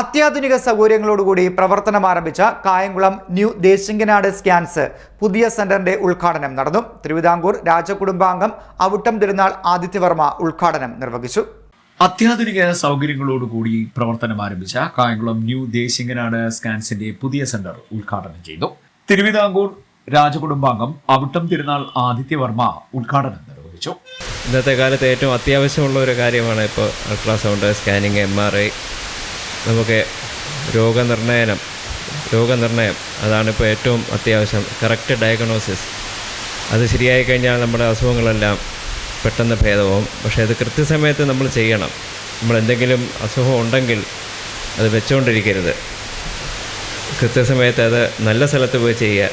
അത്യാധുനിക സൗകര്യങ്ങളോടുകൂടി പ്രവർത്തനം ആരംഭിച്ച കായംകുളം ന്യൂ ദേശിങ്കനാട് സ്കാൻസ് പുതിയ സെന്ററിന്റെ ഉദ്ഘാടനം നടന്നു. തിരുവിതാംകൂർ രാജകുടുംബാംഗം അവിട്ടം തിരുനാൾ ആദിത്യവർമ്മ ഉദ്ഘാടനം നിർവഹിച്ചു. അത്യാധുനിക സൗകര്യങ്ങളോടുകൂടി പ്രവർത്തനം ആരംഭിച്ച കായംകുളം ന്യൂ ദേശിങ്കനാട് സ്കാൻസിന്റെ പുതിയ സെന്റർ ഉദ്ഘാടനം ചെയ്തു. തിരുവിതാംകൂർ രാജകുടുംബാംഗം അവിട്ടം തിരുനാൾ ആദിത്യവർമ്മ ഉദ്ഘാടനം നിർവഹിച്ചു. ഇന്നത്തെ കാലത്ത് ഏറ്റവും അത്യാവശ്യമുള്ള ഒരു കാര്യമാണ് ഇപ്പോൾ ultrasound scanning M R I നമുക്ക് രോഗനിർണയനം രോഗനിർണയം അതാണ് ഇപ്പോൾ ഏറ്റവും അത്യാവശ്യം. കറക്റ്റ് ഡയഗ്നോസിസ് അത് ശരിയായി കഴിഞ്ഞാൽ നമ്മുടെ അസുഖങ്ങളെല്ലാം പെട്ടെന്ന് ഭേദമാവും. പക്ഷേ അത് കൃത്യസമയത്ത് നമ്മൾ ചെയ്യണം. നമ്മൾ എന്തെങ്കിലും അസുഖം ഉണ്ടെങ്കിൽ അത് വെച്ചുകൊണ്ടിരിക്കരുത് കൃത്യസമയത്ത് അത് നല്ല സ്ഥലത്ത് പോയി ചെയ്യുക.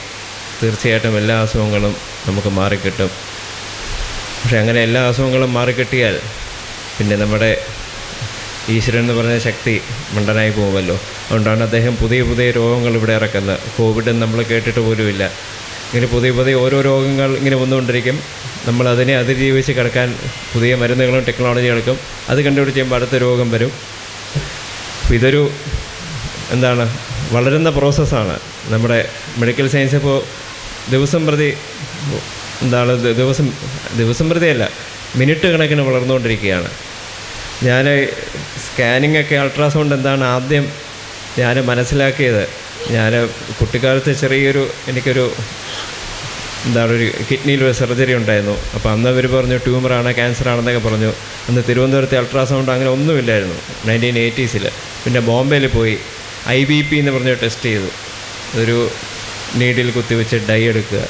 തീർച്ചയായിട്ടും എല്ലാ അസുഖങ്ങളും നമുക്ക് മാറിക്കിട്ടും. പക്ഷെ അങ്ങനെ എല്ലാ അസുഖങ്ങളും മാറിക്കിട്ടിയാൽ പിന്നെ നമ്മുടെ ഈശ്വരൻ എന്ന് പറഞ്ഞ ശക്തി മണ്ടനായി പോകുമല്ലോ. അതുകൊണ്ടാണ് അദ്ദേഹം പുതിയ പുതിയ രോഗങ്ങൾ ഇവിടെ ഇറക്കുന്നത്. കോവിഡ് നമ്മൾ കേട്ടിട്ട് പോലുമില്ല. ഇങ്ങനെ പുതിയ പുതിയ ഓരോ രോഗങ്ങൾ ഇങ്ങനെ വന്നുകൊണ്ടിരിക്കും. നമ്മൾ അതിനെ അതിജീവിച്ച് കിടക്കാൻ പുതിയ മരുന്നുകളും ടെക്നോളജികൾക്കും അത് കണ്ടുപിടിച്ച് അടുത്ത രോഗം വരും. ഇതൊരു എന്താണ് വളരുന്ന പ്രോസസ്സാണ് നമ്മുടെ മെഡിക്കൽ സയൻസ് ഇപ്പോൾ ദിവസം പ്രതി എന്താണ് ദിവസം ദിവസം പ്രതിയല്ല മിനിറ്റ് കണക്കിന് വളർന്നുകൊണ്ടിരിക്കുകയാണ്. ഞാൻ സ്കാനിങ് ഒക്കെ അൾട്രാസൗണ്ട് എന്താണ് ആദ്യം ഞാൻ മനസ്സിലാക്കിയത്? ഞാൻ കുട്ടിക്കാലത്ത് ചെറിയൊരു എനിക്കൊരു എന്താണ് ഒരു കിഡ്നിയിൽ ഒരു സർജറി ഉണ്ടായിരുന്നു. അപ്പോൾ അന്ന് അവർ പറഞ്ഞു ട്യൂമറാണ് ക്യാൻസർ ആണെന്നൊക്കെ പറഞ്ഞു. അന്ന് തിരുവനന്തപുരത്തെ അൾട്രാസൗണ്ട് അങ്ങനെ ഒന്നുമില്ലായിരുന്നു നയന്റീൻ എയ്റ്റീസിൽ പിന്നെ ബോംബെയിൽ പോയി ഐ ബി പി എന്ന് പറഞ്ഞ് ടെസ്റ്റ് ചെയ്തു. ഒരു നീഡിൽ കുത്തിവെച്ച് ഡൈ എടുക്കുക.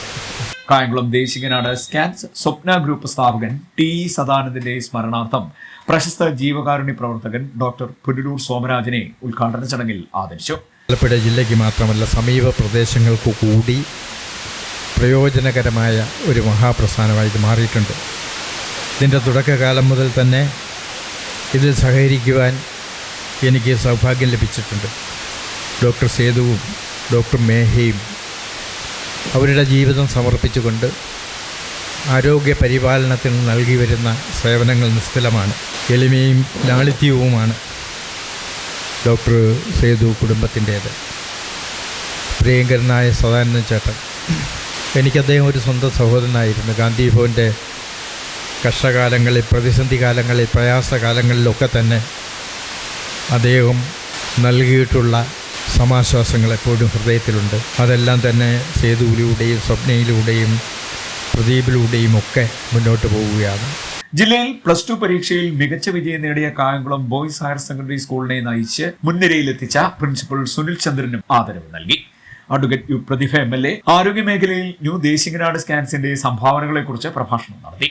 കായംകുളം ദേശികനാട് സ്കാൻസ് സ്വപ്ന ഗ്രൂപ്പ് സ്ഥാപകൻ ടി സദാനന്ദിന്റെ സ്മരണാർത്ഥം പ്രശസ്ത ജീവകാരുണ്യ പ്രവർത്തകൻ ഡോക്ടർ പുനലൂർ സോമരാജനെ ഉദ്ഘാടന ചടങ്ങിൽ ആദരിച്ചു. ആലപ്പുഴ ജില്ലയ്ക്ക് മാത്രമല്ല സമീപ പ്രദേശങ്ങൾക്ക് കൂടി പ്രയോജനകരമായ ഒരു മഹാപ്രസ്ഥാനമായി ഇത് മാറിയിട്ടുണ്ട്. ഇതിന്റെ തുടക്കകാലം മുതൽ തന്നെ ഇതിൽ സഹകരിക്കുവാൻ എനിക്ക് സൗഭാഗ്യം ലഭിച്ചിട്ടുണ്ട്. ഡോക്ടർ സേതുവും ഡോക്ടർ മേഹയും അവരുടെ ജീവിതം സമർപ്പിച്ചുകൊണ്ട് ആരോഗ്യ പരിപാലനത്തിന് നൽകി വരുന്ന സേവനങ്ങൾ നിസ്തുലമാണ്. എളിമയും ലാളിത്യവുമാണ് ഡോക്ടർ സേതു കുടുംബത്തിന്റേത്. പ്രിയങ്കരനായ സദാനന്ദൻ ചേട്ടൻ എനിക്ക് അദ്ദേഹം ഒരു സ്വന്തം സഹോദരനായിരുന്നു. ഗാന്ധി ഭവന്റെ കഷ്ടകാലങ്ങളിൽ പ്രതിസന്ധി കാലങ്ങളിൽ പ്രയാസകാലങ്ങളിലൊക്കെ തന്നെ അദ്ദേഹം നൽകിയിട്ടുള്ള സമാശ്വാസങ്ങൾ എപ്പോഴും ഹൃദയത്തിലുണ്ട്. അതെല്ലാം തന്നെ സേതുവിലൂടെയും സ്വപ്നയിലൂടെയും പ്രദീപിലൂടെയും ഒക്കെ മുന്നോട്ട് പോവുകയാണ്. ജില്ലയിൽ പ്ലസ് ടു പരീക്ഷയിൽ മികച്ച വിജയം നേടിയ കായംകുളം ബോയ്സ് ഹയർ സെക്കൻഡറി സ്കൂളിനെ നയിച്ച് മുൻനിരയിലെത്തിച്ച പ്രിൻസിപ്പൽ സുനിൽ ചന്ദ്രനും ആദരവ് നൽകി. Advocate U Prathibha M L A ആരോഗ്യമേഖലയിൽ ന്യൂ ദേശിംഗനാട് സ്കാൻസിന്റെ സംഭാവനകളെക്കുറിച്ച് പ്രഭാഷണം നടത്തി.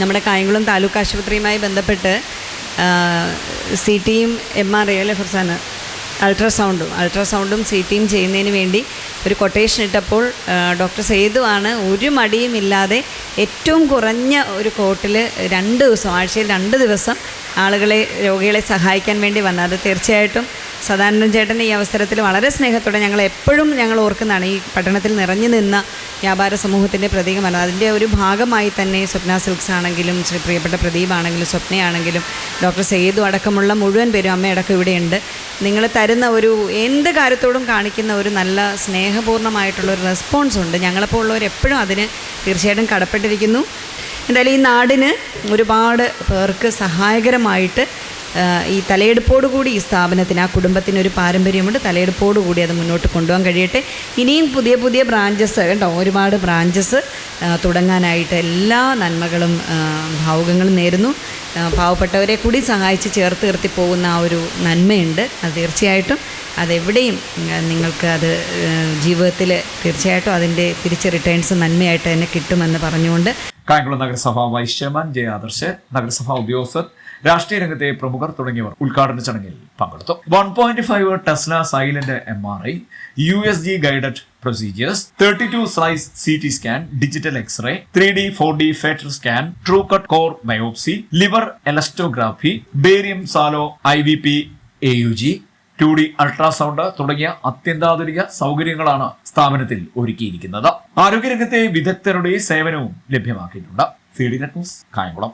നമ്മുടെ കായംകുളം താലൂക്ക് ആശുപത്രിയുമായി ബന്ധപ്പെട്ട് സി ടിയും എം ആർ എ അല്ലെ ഫർസാന് അൾട്രാസൗണ്ടും. അൾട്രാസൗണ്ടും സി ടിയും ചെയ്യുന്നതിന് വേണ്ടി ഒരു കൊട്ടേഷൻ ഇട്ടപ്പോൾ ഡോക്ടർ സേതുവാണ് ഒരു മടിയും ഇല്ലാതെ ഏറ്റവും കുറഞ്ഞ ഒരു കോട്ടിൽ രണ്ട് ദിവസം ആഴ്ചയിൽ രണ്ട് ദിവസം ആളുകളെ രോഗികളെ സഹായിക്കാൻ വേണ്ടി വന്നത്. അത് തീർച്ചയായിട്ടും സദാനന്ദൻ ചേട്ടൻ ഈ അവസരത്തിൽ വളരെ സ്നേഹത്തോടെ ഞങ്ങൾ എപ്പോഴും ഞങ്ങൾ ഓർക്കുന്നതാണ്. ഈ പട്ടണത്തിൽ നിറഞ്ഞു നിന്ന വ്യാപാര സമൂഹത്തിന്റെ പ്രതീകമല്ല അതിന്റെ ഒരു ഭാഗമായി തന്നെ സ്വപ്ന സിൽക്സ് ആണെങ്കിലും ശ്രീ പ്രിയപ്പെട്ട പ്രദീപ് ആണെങ്കിലും സ്വപ്നയാണെങ്കിലും ഡോക്ടർ സെയ്തു അടക്കമുള്ള മുഴുവൻ പേരും അമ്മയടക്കം ഇവിടെയുണ്ട്. നിങ്ങൾ തരുന്ന ഒരു എന്ത് കാര്യത്തോടും കാണിക്കുന്ന ഒരു നല്ല സ്നേഹപൂർണമായിട്ടുള്ള ഒരു റെസ്പോൺസ് ഉണ്ട്. ഞങ്ങളെപ്പോൾ ഉള്ളവർ എപ്പോഴും അതിന് തീർച്ചയായിട്ടും കടപ്പെട്ടിരിക്കുന്നു. എന്തായാലും ഈ നാടിന് ഒരുപാട് പേർക്ക് സഹായകരമായിട്ട് ഈ തലയെടുപ്പോടുകൂടി ഈ സ്ഥാപനത്തിന് ആ കുടുംബത്തിന് ഒരു പാരമ്പര്യമുണ്ട്. തലയെടുപ്പോടുകൂടി അത് മുന്നോട്ട് കൊണ്ടുപോകാൻ കഴിയട്ടെ. ഇനിയും പുതിയ പുതിയ ബ്രാഞ്ചസ് കേട്ടോ ഒരുപാട് ബ്രാഞ്ചസ് തുടങ്ങാനായിട്ട് എല്ലാ നന്മകളും ഭാവുകങ്ങളും നേരുന്നു. പാവപ്പെട്ടവരെ കൂടി സഹായിച്ച് ചേർത്ത് നിർത്തി പോകുന്ന ആ ഒരു നന്മയുണ്ട്. അത് തീർച്ചയായിട്ടും അതെവിടെയും നിങ്ങൾക്ക് അത് ജീവിതത്തിൽ തീർച്ചയായിട്ടും അതിന്റെ തിരിച്ച് റിട്ടേൺസ് നന്മയായിട്ട് തന്നെ കിട്ടുമെന്ന് പറഞ്ഞുകൊണ്ട് കായംകുളം നഗരസഭ വൈസ് ചെയർമാൻ ജെ ആദർശ് നഗരസഭാ ഉദ്യോഗസ്ഥർ രാഷ്ട്രീയ രംഗത്തെ പ്രമുഖർ തുടങ്ങിയവർ ഉദ്ഘാടന ചടങ്ങിൽ പങ്കെടുത്തു. One point five tesla silent M R I U S G guided procedures thirty two size C T scan digital x-ray three D four D fetal scan true cut core biopsy liver elastography barium swallow I V P A U G two D ultrasound തുടങ്ങിയ അത്യന്താധുനിക സൗകര്യങ്ങളാണ് സ്ഥാപനത്തിൽ ഒരുക്കിയിരിക്കുന്നത്. ആരോഗ്യരംഗത്തെ വിദഗ്ധരുടെ സേവനവും ലഭ്യമാക്കിയിട്ടുണ്ട്. C D net news Kayamkulam.